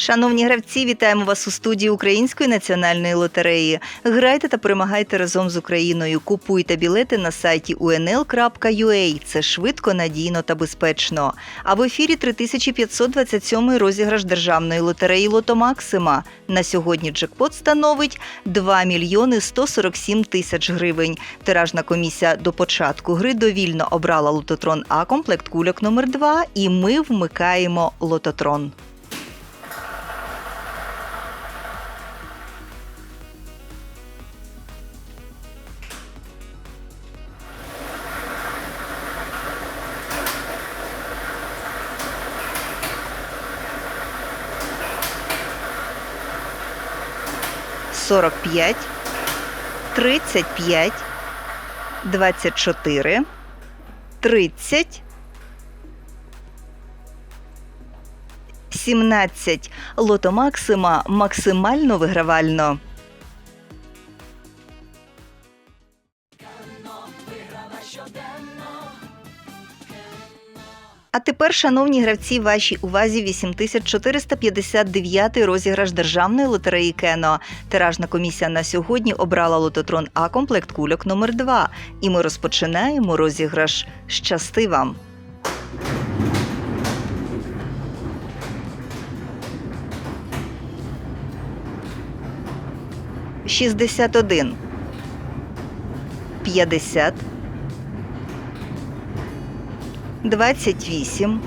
Шановні гравці, вітаємо вас у студії Української національної лотереї. Грайте та перемагайте разом з Україною. Купуйте білети на сайті unl.ua. Це швидко, надійно та безпечно. А в ефірі 3527 розіграш державної лотереї Лото Максима. На сьогодні джекпот становить 2 мільйони 147 тисяч гривень. Тиражна комісія до початку гри довільно обрала лототрон А комплект кульок номер 2 і ми вмикаємо лототрон. Сорок п'ять, тридцять п'ять, двадцять чотири, тридцять, сімнадцять. Лото Максима максимально вигравально. А тепер, шановні гравці, вашій увазі 8459 розіграш державної лотереї Кено. Тиражна комісія на сьогодні обрала лототрон А комплект кульок номер 2 І ми розпочинаємо розіграш. Щасти вам! Шістдесят один. П'ятдесят. 28,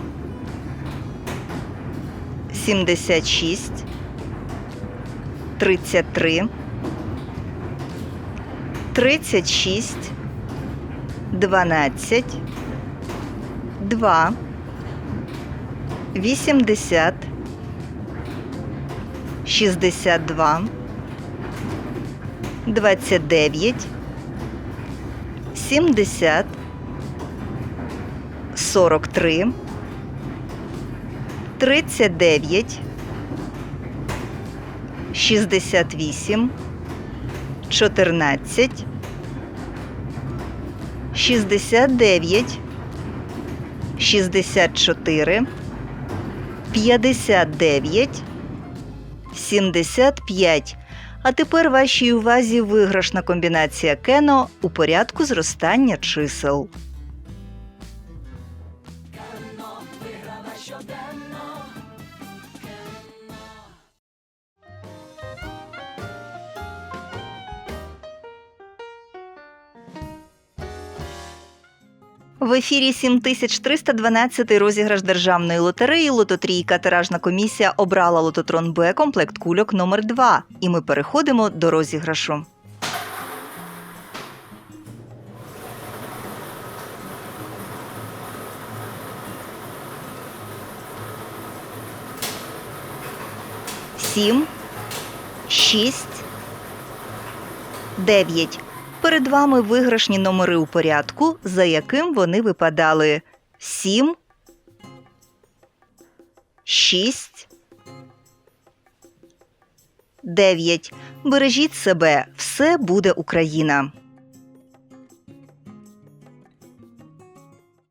76, 33, 36, 12, 2, 80, 62, 29, 70, 43, 39, 68, 14, 69, 64, 59, 75. А тепер вашій увазі виграшна комбінація кено у порядку зростання чисел. В ефірі 7312 розіграш державної лотереї Лототрійка. Тиражна комісія обрала лототрон Б комплект кульок номер 2 І ми переходимо до розіграшу. Сім, шість, дев'ять. Перед вами виграшні номери у порядку, за яким вони випадали: 7, 6, 9. Бережіть себе, все буде Україна.